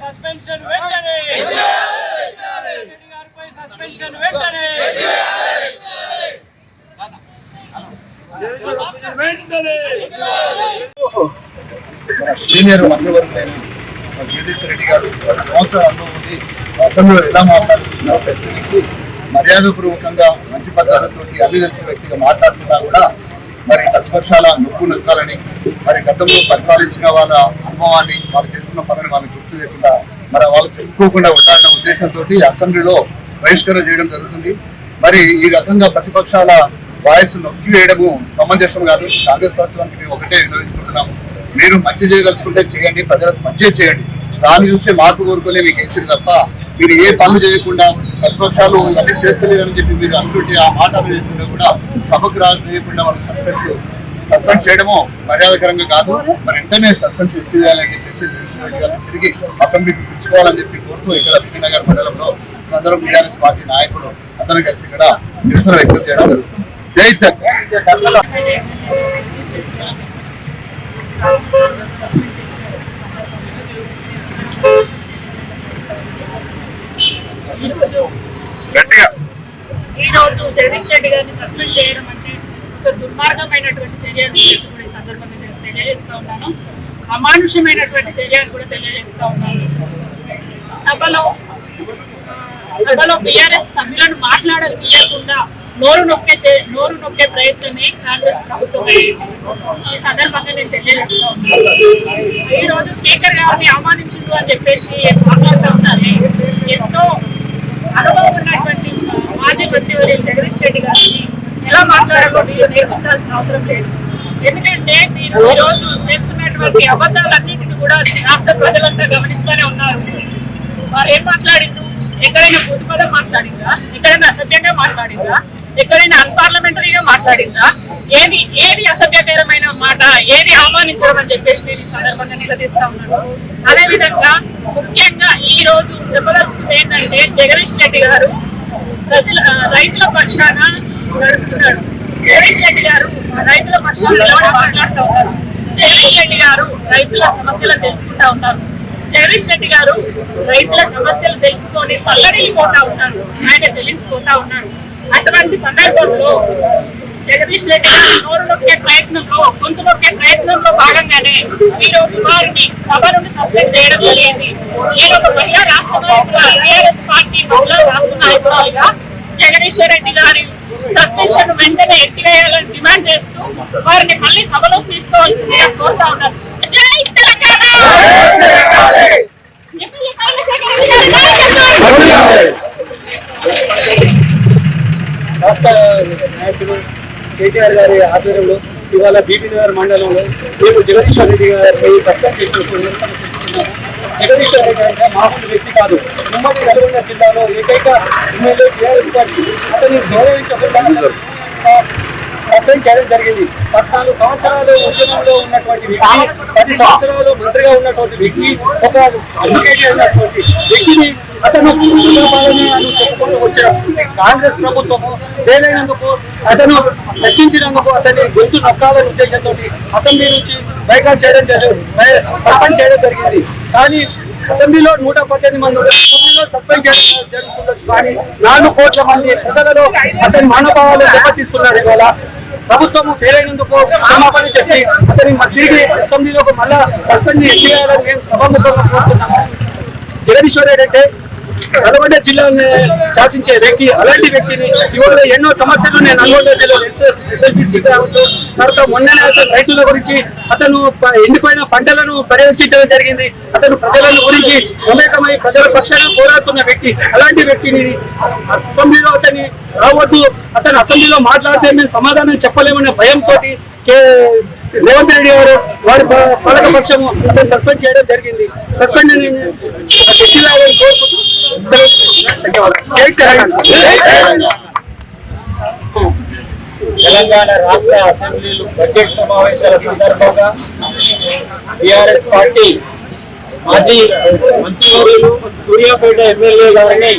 Suspension వెంటనే గారిపై suspension వెంటనే సీనియర్ మంత్రివర్గ జగదీశ్వర రెడ్డి గారు పది సంవత్సరాల అనుభవం ఉంది అసెంబ్లీలో ఎలా మాట్లాడుతున్నారో ప్రశ్నించి మర్యాదపూర్వకంగా మంచి పద్ధతులతో అన్ని వ్యక్తిగా మాట్లాడుతున్నా కూడా మరి ప్రతిపక్షాల నొప్పు నొక్కాలని మరి గతంలో పరిపాలించిన వాళ్ళ అనుభవాన్ని వాళ్ళు చేస్తున్న పనులు వాళ్ళకి గుర్తు చేయకుండా మరి వాళ్ళు చెప్పుకోకుండా ఉండాలన్న ఉద్దేశంతో అసెంబ్లీలో బహిష్కరణ చేయడం జరుగుతుంది. మరి ఈ రకంగా ప్రతిపక్షాల వాయిస్ నొక్కి వేయడము సమంజసం కాదు. కాంగ్రెస్ ప్రభుత్వానికి మేము ఒకటే వినియోగించుకుంటున్నాము మీరు మంచి చేయదలుచుకుంటే చేయండి ప్రజలకు మంచి చేయండి. దాన్ని చూస్తే మార్పు కోరుకునే మీకు వేసింది తప్ప మీరు ఏ పనులు చేయకుండా ప్రతిపక్షాలు అన్ని చేస్తలేరని చెప్పి మీరు అనుకుంటే ఆ మాట లేకుండా కూడా సభకు రాకుండా వాళ్ళు సస్పెన్స్ సస్పెండ్ చేయడము మర్యాదకరంగా కాదు. మరి వెంటనే సస్పెన్స్ చేయాలని చెప్పేసి తిరిగి అసెంబ్లీకి పిలుచుకోవాలని చెప్పి కోరుతూ ఇక్కడ విజయనగర్ మండలంలో అందరం టీఆర్ఎస్ పార్టీ నాయకులు అందరం కలిసి ఇక్కడ నిరసన వ్యక్తం చేయడం జరుగుతుంది. జై తెలంగాణ. గట్టిగా ఈ రోజు జగదీష్ సస్పెండ్ చేయడం అంటే ఒక దుర్మార్గమైనటువంటి చర్య అని కూడా ఈ సందర్భంగా నేను తెలియజేస్తా ఉన్నాను. అమానుషమైనటువంటి చర్య అని కూడా తెలియజేస్తా ఉన్నాను. సభలో సభలో బీఆర్ఎస్ సభ్యులను మాట్లాడకుండా నోరు నొక్కే చే- నోరు నొక్కే ప్రయత్నమే కాంగ్రెస్ ప్రభుత్వం ఈ సందర్భంగా నేను తెలియజేస్తా ఉన్నాను. ఈ రోజు స్పీకర్ గారిని అవమానించిండు అని చెప్పేసి మాట్లాడుతూ ఉన్నారు ఎంతో అనుభవం మాజీ జగదీష్ రెడ్డి గారిని ఎలా మాట్లాడాలో మీరు నేర్పించాల్సిన అవసరం లేదు. ఎందుకంటే మీరు ఈ రోజు చేస్తున్నటువంటి అబద్ధాలన్నింటినీ కూడా రాష్ట్ర ప్రజలంతా గమనిస్తూనే ఉన్నారు. వారు ఏం మాట్లాడిండు ఎక్కడైనా బుద్ధి పదం మాట్లాడిందా ఎక్కడైనా అసభ్యంగా మాట్లాడిందా ఎక్కడైనా అన్పార్లమెంటరీగా మాట్లాడిందా ఏది ఏది అసభ్యకరమైన మాట? ఏది అవమానించడం అని చెప్పేసి నేను ఈ సందర్భంగా నిలదీస్తా ఉన్నాను. అదే విధంగా ముఖ్యంగా ఈ రోజు చెప్పదలుచుకుంది ఏంటంటే జగదీష్ రెడ్డి గారు ప్రజల రైతుల పక్షాన నడుస్తున్నాడు. జగదీష్ రెడ్డి గారు రైతుల పక్షాన మాట్లాడుతూ ఉన్నారు. జగదీష్ రెడ్డి గారు రైతుల సమస్యలు తెలుసుకుంటా ఉన్నారు. జగదీష్ రెడ్డి గారు రైతుల సమస్యలు తెలుసుకొని పల్లడిల్లిపోతా ఉన్నారు. ఆయన చెల్లించిపోతా ఉన్నారు. అటువంటి సందర్భంలో జగదీష్ రెడ్డి నోరు నొక్కే ప్రయత్నంలో గొంతు నొక్కే ప్రయత్నంలో భాగంగానే ఈ రోజు వారిని సభ నుండి సస్పెండ్ చేయడం జరిగింది. నేను ఒక మహిళా రాష్ట్ర నాయకులుగా టీఆర్ఎస్ పార్టీ మహిళా రాష్ట్ర నాయకురాలుగా జగదీశ్వర్ రెడ్డి గారి సస్పెన్షన్ వెంటనే ఎత్తివేయాలని డిమాండ్ చేస్తూ వారిని మళ్ళీ సభలోకి తీసుకోవాల్సిందిగా కోరుతా ఉన్నారు జై తెలంగాణ! రాష్ట్ర నాయకుడు కేటీఆర్ గారి ఆధ్వర్యంలో ఇవాళ బీబీ నగర్ మండలంలో మేము జగదీశ్వర్ రెడ్డి గారిని సస్పెండ్ చేసినప్పుడు నిరసన జగదీశ్వర్ రెడ్డి అంటే మామూలు వ్యక్తి కాదు. ఉమ్మడి నల్గొండ జిల్లాలో ఏకైక ఎమ్మెల్యే టీఆర్ఎస్ పార్టీ అతన్ని గౌరవించకుండా సస్పెండ్ చేయడం జరిగింది. పద్నాలుగు సంవత్సరాలు ఉద్యమంలో ఉన్నటువంటి వ్యక్తి పది సంవత్సరాలు మంత్రిగా ఉన్నటువంటి వ్యక్తి ఒక అడ్వకేట్ అయినటువంటి వ్యక్తిని అతను కుటుంబాలని అని చెప్పుకుంటూ వచ్చిన కాంగ్రెస్ ప్రభుత్వము వేలైనందుకు అతను లెక్కించినందుకు అతన్ని గొంతు నొక్కాలనే ఉద్దేశంతో అసెంబ్లీ నుంచి బైకాట్ చేయడం జరిగింది సస్పెండ్ చేయడం జరిగింది. కానీ అసెంబ్లీలో నూట పద్దెనిమిది మంది అసెంబ్లీలో సస్పెండ్ చేయడం జరుగుతుండొచ్చు. కానీ నాలుగు కోట్ల మంది ప్రజలలో అతని మనోభావాలు దెబ్బతీస్తున్నారు ఇవాళ. ప్రభుత్వం ఫెయిల్ అయినందుకు క్షమాపణ చెప్పి అతని తిరిగి అసెంబ్లీలోకి మళ్ళా సస్పెండ్ చేయాలని మేము సభాముఖంగా కోరుతున్నాము. జగదీశ్వర్ రెడ్డి అంటే నల్గొండ జిల్లాను శాసించే వ్యక్తి అలాంటి వ్యక్తిని ఇవాళ ఎన్నో సమస్యలు నేను నల్గొండ జిల్లాలో ఎస్ఎల్బిసి కావచ్చు తర్వాత మొన్ననే అతను రైతుల గురించి అతను ఎండిపోయిన పంటలను పర్యవేక్షించడం జరిగింది. అతను ప్రజలను గురించి మమేకమై ప్రజల పక్షాన పోరాడుతున్న వ్యక్తి అలాంటి వ్యక్తిని అసెంబ్లీలో అతని రావద్దు. అతను అసెంబ్లీలో మాట్లాడితే మేము సమాధానం చెప్పలేమనే భయంతో రేవంత్ రెడ్డి గారు వారి పాలకపక్షము పాలక పక్షము సస్పెండ్ చేయడం జరిగింది. సస్పెండ్ తెలంగాణ. రాష్ట్ర అసెంబ్లీలు బడ్జెట్ సమావేశాల సందర్భంగా టిఆర్ఎస్ పార్టీ మాజీ మంత్రివర్యులు సూర్యాపేట ఎమ్మెల్యే గారిని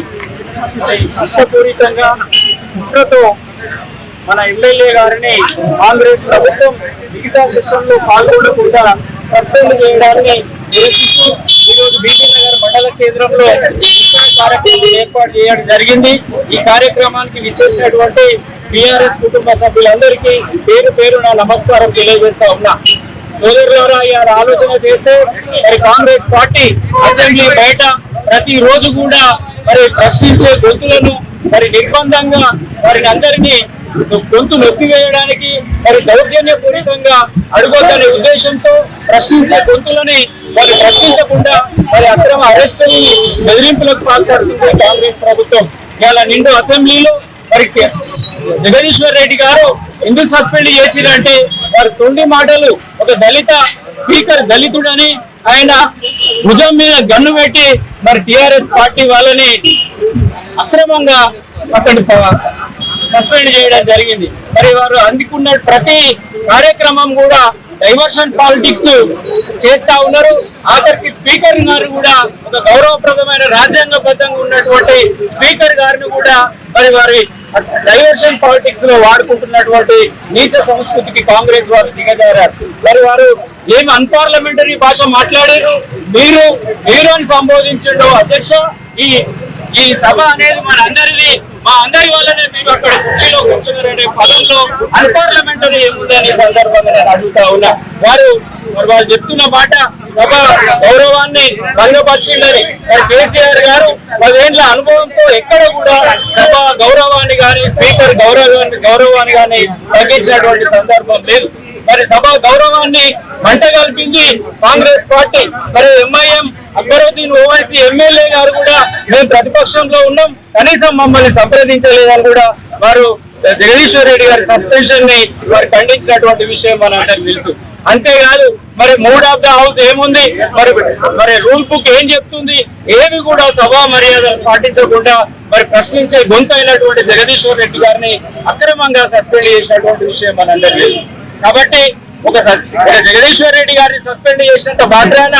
విషపూరితంగా కుట్రతో మన ఎమ్మెల్యే గారిని కాంగ్రెస్ ప్రభుత్వం మిగతా సెషన్లో పాల్గొనకుండా సస్పెండ్ చేయడాన్ని నిరసిస్తూ ఈరోజు బీబీ నగర్ మండల కేంద్రంలో కార్యక్రమం ఏర్పాటు చేయడం జరిగింది. ఈ కార్యక్రమానికి విచ్చేసినటువంటి టిఆర్ఎస్ కుటుంబ సభ్యులందరికీ పేరు పేరు నా నమస్కారం తెలియజేస్తా ఉన్నా. సోదరులారా ఆలోచన చేస్తే మరి కాంగ్రెస్ పార్టీ అసెంబ్లీ బయట ప్రతి రోజు కూడా మరి ప్రశ్నించే గొంతులను మరి నిర్బంధంగా వారిని అందరినీ గొంతు నొక్కివేయడానికి మరి దౌర్జన్యపూరితంగా అడుగుతనే ఉద్దేశంతో ప్రశ్నించే గొంతులని మరి ప్రశ్నించకుండా మరి అక్రమ అరెస్టుని బెదిరింపులకు పాల్పడుతుంది కాంగ్రెస్ ప్రభుత్వం ఇవాళ నిండు అసెంబ్లీలో మరి జగదీశ్వర్ రెడ్డి గారు ఎందుకు సస్పెండ్ చేసిరంటే వారి తొండి మాటలు ఒక దళిత స్పీకర్ దళితుడని ఆయన భుజం మీద గన్ను పెట్టి మరి టిఆర్ఎస్ పార్టీ వాళ్ళని అక్రమంగా అతన్ని సస్పెండ్ చేయడం జరిగింది. మరి వారు అందుకున్న ప్రతి కార్యక్రమం కూడా డైవర్షన్ పాలిటిక్స్ చేస్తా ఉన్నారు. ఆఖరికి స్పీకర్ గారు కూడా ఒక గౌరవప్రదమైన రాజ్యాంగబద్ధంగా ఉన్నటువంటి స్పీకర్ గారిని కూడా మరి వారి డైవర్షన్ పాలిటిక్స్లో వాడుకుంటున్నటువంటి నీచ సంస్కృతికి కాంగ్రెస్ వారు దిగజారారు. మరి వారు ఏం అన్పార్లమెంటరీ భాష మాట్లాడారు? మీరు మీరు అని సంబోధించండు అధ్యక్ష ఈ ఈ సభ అనేది మన ఆ అందరి వల్లనే మీరు అక్కడ కుర్చీలో కూర్చున్నారనే పదంలో అన్పార్లమెంటరీ ఏముందని ఈ సందర్భంగా నేను అడుగుతా ఉన్నా. వారు వాళ్ళు చెప్తున్న మాట సభ గౌరవాన్ని భంగపరిచిందని. మరి కేసీఆర్ గారు పదేళ్ళ అనుభవంతో ఎక్కడ కూడా సభ గౌరవాన్ని కానీ స్పీకర్ గౌరవాన్ని గౌరవాన్ని కానీ తగ్గించినటువంటి సందర్భం లేదు. మరి సభ గౌరవాన్ని మంట కల్పించి కాంగ్రెస్ పార్టీ. మరి ఎంఐఎం అక్బరుద్దీన్ ఓవైసీ ఎమ్మెల్యే గారు కూడా మేము ప్రతిపక్షంలో ఉన్నాం. కనీసం మమ్మల్ని సంప్రదించలేదని కూడా వారు జగదీశ్వర్ రెడ్డి గారి సస్పెన్షన్ని వారు ఖండించినటువంటి విషయం మన తెలుసు. అంతేకాదు మరి మూడ్ ఆఫ్ ద హౌస్ ఏముంది? మరి మరి రూల్ బుక్ ఏం చెప్తుంది? ఏవి కూడా సభా మర్యాదలు పాటించకుండా మరి ప్రశ్నించే గొంతు అయినటువంటి జగదీశ్వర్ రెడ్డి గారిని అక్రమంగా సస్పెండ్ చేసినటువంటి విషయం మనందరికీ తెలుసు. కాబట్టి ఒక జగదీశ్వర్ రెడ్డి గారిని సస్పెండ్ చేసినంత మాత్రాన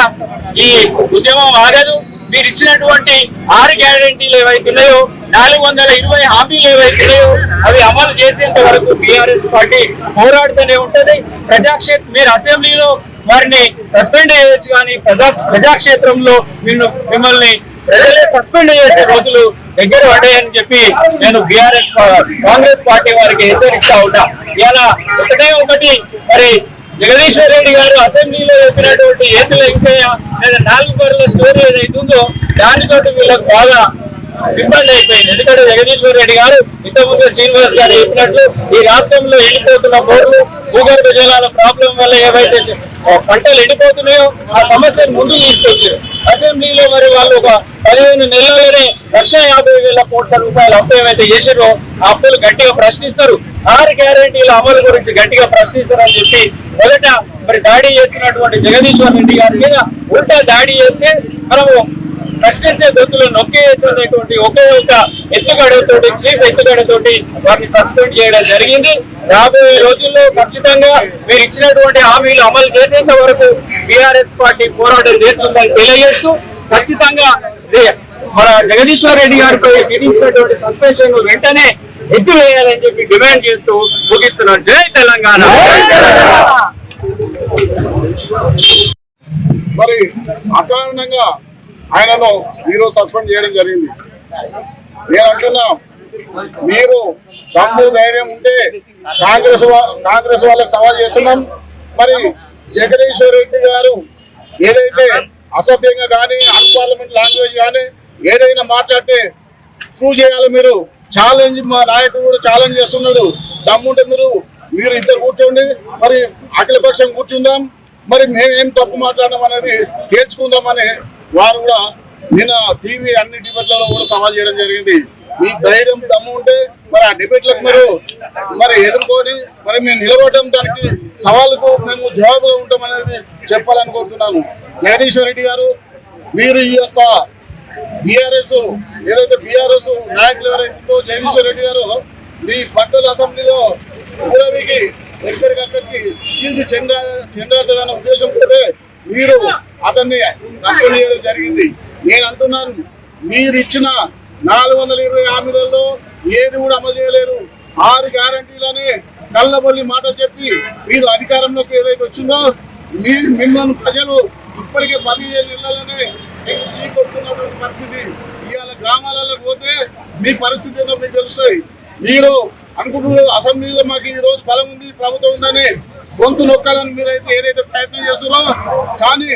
ఈ ఉద్యమం ఆగదు. మీరు ఇచ్చినటువంటి ఆరు గ్యారంటీలు ఏవైతున్నాయో నాలుగు వందల ఇరవై హామీలు ఏవైతున్నాయో అవి అమలు చేసేంత వరకు బీఆర్ఎస్ పార్టీ పోరాడుతూనే ఉంటుంది. ప్రజాక్షేత్ర మీరు అసెంబ్లీలో వారిని సస్పెండ్ చేయవచ్చు కానీ ప్రజా ప్రజాక్షేత్రంలో మిమ్మల్ని సస్పెండ్ చేసే రోజులు దగ్గర పడ్డాయని చెప్పి నేను బీఆర్ఎస్ కాంగ్రెస్ పార్టీ వారికి హెచ్చరిస్తా ఉన్నా. ఇలా ఒకటే ఒకటి మరి జగదీశ్వర్ రెడ్డి గారు అసెంబ్లీలో చెప్పినటువంటి ఏతుల వెంకయ్య లేదా నాలుగు బరుల స్టోరీ ఏదైతుందో దానితోటి వీళ్ళకి బాగా ఇబ్బంది అయిపోయింది. ఎందుకంటే జగదీశ్వర్ రెడ్డి గారు ఇంతకుముందు శ్రీనివాస్ గారు చెప్పినట్లు ఈ రాష్ట్రంలో ఎండిపోతున్న బోర్లు భూగర్భ జలాల ప్రాబ్లం వల్ల ఏవైతే పంటలు ఎండిపోతున్నాయో ఆ సమస్యను ముందు తీసుకొచ్చారు. అసెంబ్లీలో మరి వాళ్ళు ఒక పదిహేను నెలలోనే లక్ష యాభై వేల కోట్ల రూపాయల అప్పు ఏమైతే చేసారో ఆ అప్పులు గట్టిగా ప్రశ్నిస్తారు. ఆరు గ్యారంటీల అమలు గురించి గట్టిగా ప్రశ్నిస్తారు అని చెప్పి మొదట మరి దాడి చేస్తున్నటువంటి జగదీశ్వర్ రెడ్డి గారి మీద ఉల్టా దాడి చేస్తే మనము ప్రశ్నించే గొంతులు నొక్కేసేటువంటి ఒకే ఒక ఎత్తుగడతోటి చీఫ్ ఎత్తుగడతోటి వారిని సస్పెండ్ చేయడం జరిగింది. రాబోయే రోజుల్లో ఖచ్చితంగా మీరు ఇచ్చినటువంటి హామీలు అమలు చేసేంత వరకు బీఆర్ఎస్ పార్టీ పోరాటం చేస్తుందని తెలియజేస్తూ ఖచ్చితంగా మన జగదీశ్వర్ రెడ్డి గారిపై విధించినటువంటి సస్పెన్షన్ వెంటనే ఎత్తివేయాలని చెప్పి డిమాండ్ చేస్తూ ముగిస్తున్నాను. జై తెలంగాణ! మరి అకారణంగా ఆయనను ఈరోజు సస్పెండ్ చేయడం జరిగింది. నేను అంటున్నా మీరు దమ్ము ధైర్యం ఉంటే కాంగ్రెస్ కాంగ్రెస్ వాళ్ళకి సవాల్ చేస్తున్నాం. మరి జగదీశ్వర్ రెడ్డి గారు ఏదైతే అసభ్యంగా కానీ అన్పార్లమెంట్ లాంగ్వేజ్ కానీ ఏదైనా మాట్లాడితే ప్రూవ్ చేయాలి మీరు. ఛాలెంజ్ మా నాయకుడు కూడా ఛాలెంజ్ చేస్తున్నాడు. దమ్ముంటే మీరు మీరు ఇద్దరు కూర్చోండి. మరి అఖిలపక్షం కూర్చుందాం. మరి మేము ఏం తప్పు మాట్లాడడం అనేది తేల్చుకుందామని వారు కూడా నిన్న టీవీ అన్ని డిబేట్లలో కూడా సవాల్ చేయడం జరిగింది. మీ ధైర్యం దమ్ము ఉంటే మరి ఆ డిబేట్లకు మీరు మరి ఎదుర్కొని మరి మేము నిలబడడం దానికి సవాలుకు మేము జవాబుగా ఉంటాం అనేది చెప్పాలనుకుంటున్నాను జగదీశ్వర్ రెడ్డి గారు మీరు ఈ యొక్క బీఆర్ఎస్ ఏదైతే బీఆర్ఎస్ నాయకులు ఎవరైతుందో జగదీశ్వర్ రెడ్డి గారు మీ పట్టణ అసెంబ్లీలో ఊరవికి ఎక్కడికక్కడికి చీల్చి చెండా చెండాడదన్న కూడా మీరు అతన్ని సస్పెండ్ చేయడం జరిగింది. నేను అంటున్నాను మీరు ఇచ్చిన నాలుగు వందల ఇరవై హామీలలో ఏది కూడా అమలు చేయలేరు ఆరు గ్యారంటీలని కళ్ళబొల్లి మాటలు చెప్పి మీరు అధికారంలోకి ఏదైతే వచ్చిందో మీ మిమ్మల్ని ప్రజలు ఇప్పటికే పదిహేను నెలలనే మీకు చీకొట్టుకున్నటువంటి పరిస్థితి. ఇవాళ గ్రామాలలో పోతే మీ పరిస్థితి ఏంటో మీకు తెలుస్తాయి. మీరు అనుకుంటున్నారు అసెంబ్లీలో మాకు ఈ రోజు బలం ఉంది ప్రభుత్వం ఉందని గొంతు నొక్కాలని మీరైతే ఏదైతే ప్రయత్నం చేస్తున్నారో కానీ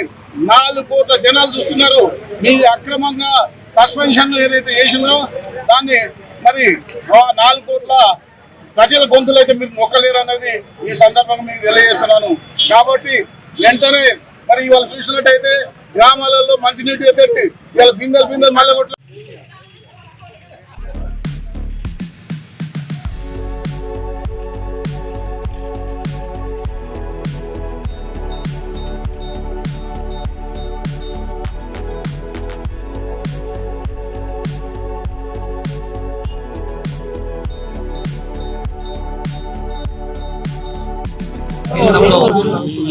నాలుగు కోట్ల జనాలు చూస్తున్నారు. మీ అక్రమంగా సస్పెన్షన్ ఏదైతే చేసినారో దాన్ని మరి నాలుగు కోట్ల ప్రజల గొంతులు అయితే మీరు నొక్కలేరు అన్నది ఈ సందర్భంగా మీకు తెలియజేస్తున్నాను. కాబట్టి వెంటనే మరి ఇవాళ చూసినట్టయితే గ్రామాలలో మంచినీటి ఎత్తి ఇవాళ బిందెలు బిందెలు మళ్ళీ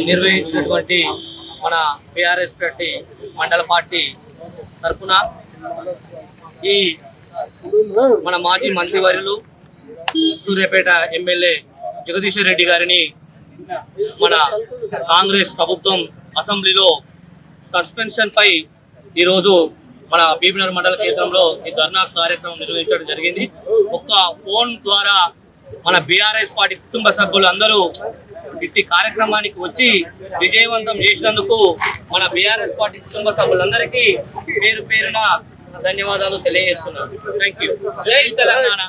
నిర్వహించినటువంటి మన బీఆర్ఎస్ పార్టీ మండల పార్టీ తరఫున ఈ మన మాజీ మంత్రివర్యులు సూర్యాపేట ఎమ్మెల్యే జగదీశ్వర్ రెడ్డి గారిని మన కాంగ్రెస్ ప్రభుత్వం అసెంబ్లీలో సస్పెన్షన్పై ఈరోజు మన బీబీనగర్ మండల కేంద్రంలో ఈ ధర్నా కార్యక్రమం నిర్వహించడం జరిగింది. ఒక్క ఫోన్ ద్వారా మన బీఆర్ఎస్ పార్టీ కుటుంబ సభ్యులు అందరూ ఇట్టి కార్యక్రమానికి వచ్చి విజయవంతం చేసినందుకు మన బీఆర్ఎస్ పార్టీ కుటుంబ సభ్యులందరికీ పేరు పేరున ధన్యవాదాలు తెలియజేస్తున్నాను. థ్యాంక్ యూ జై తెలంగాణ.